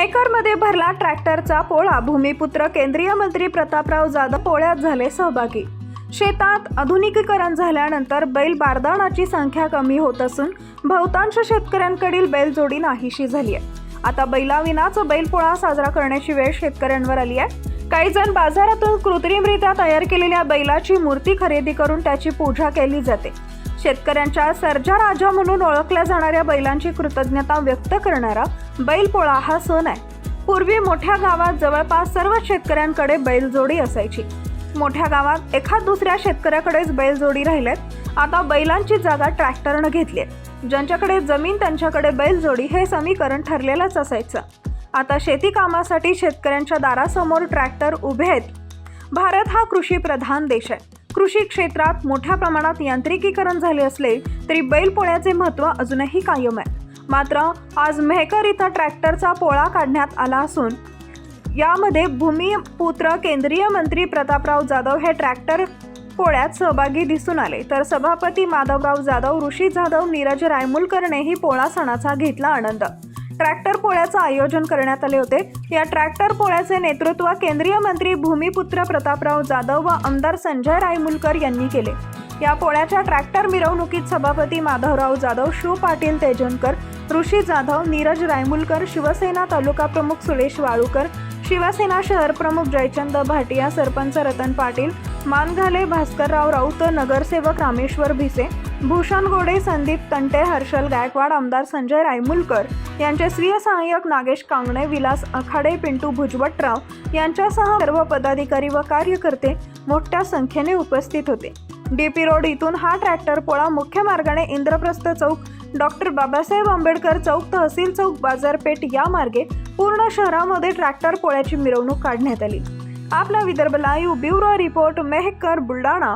मेकरमध्ये भरला ट्रॅक्टरचा पोळा. भूमिपुत्र केंद्रीय मंत्री प्रतापराव जाधव पोळ्यात झाले सहभागी. शेतात आधुनिकीकरण झाल्यानंतर बैल बारदाणाची संख्या कमी होत असून बहुतांश शेतकऱ्यांकडील बैलजोडी नाहीशी झाली आहे. आता बैलाविनाच बैलपोळा साजरा करण्याची वेळ शेतकऱ्यांवर आली आहे. काही जण बाजारातून कृत्रिमरित्या तयार केलेल्या बैलाची मूर्ती खरेदी करून त्याची पूजा केली जाते. शेतकऱ्यांच्या सर्जा राजा म्हणून ओळखल्या जाणाऱ्या बैलांची कृतज्ञता व्यक्त करणारा बैलपोळा हा सण आहे. पूर्वी मोठ्या गावात जवळपास सर्व शेतकऱ्यांकडे बैलजोडी असायची. मोठ्या गावात एखाद दुसऱ्या शेतकऱ्याकडेच बैलजोडी राहिल्यात. आता बैलांची जागा ट्रॅक्टरनं घेतली ज्यांच्याकडे जमीन त्यांच्याकडे बैलजोडी हे समीकरण ठरलेलंच असायचं. आता शेती कामासाठी शेतकऱ्यांच्या दारासमोर ट्रॅक्टर उभे आहेत. भारत हा कृषी प्रधान देश आहे. कृषी क्षेत्रात मोठ्या प्रमाणात यांत्रिकीकरण झाले असले तरी बैलपोळ्याचे महत्त्व अजूनही कायम आहे. मात्र आज मेहकर इथं ट्रॅक्टरचा पोळा काढण्यात आला असून यामध्ये भूमिपुत्र केंद्रीय मंत्री प्रतापराव जाधव हे ट्रॅक्टर पोळ्यात सहभागी दिसून आले. तर सभापती माधवराव जाधव ऋषी जाधव नीरज रायमुलकरनेही पोळा सणाचा घेतला आनंद. ट्रॅक्टर पोळ्याचं आयोजन करण्यात आले होते. या ट्रॅक्टर पोळ्याचे नेतृत्व केंद्रीय मंत्री भूमिपुत्र प्रतापराव जाधव व आमदार संजय रायमुलकर यांनी केले. या पोळ्याच्या ट्रॅक्टर मिरवणुकीत सभापती माधवराव जाधव शिव पाटील तेजनकर ऋषी जाधव नीरज रायमुलकर शिवसेना तालुका प्रमुख सुरेश वाळूकर शिवसेना शहर प्रमुख जयचंद भाटिया सरपंच रतन पाटील मानघाले भास्करराव राऊत नगरसेवक रामेश्वर भिसे भूषण गोडे संदीप तंटे हर्षल गायकवाड आमदार संजय रायमुलकर यांचे स्वीय सहाय्यक नागेश कांगणे विलास आखाडे पिंटू भुजबटराव यांच्यासह सर्व पदाधिकारी व कार्यकर्ते मोठ्या संख्येने उपस्थित होते. डीपी रोड इथून हा ट्रॅक्टर पोळा मुख्य मार्गाने इंद्रप्रस्थ चौक डॉक्टर बाबासाहेब आंबेडकर चौक तहसील चौक बाजारपेठ या मार्गे पूर्ण शहरामध्ये ट्रॅक्टर पोळ्याची मिरवणूक काढण्यात आली. आपला Vidarbha live bureau report Mehkar Buldhana.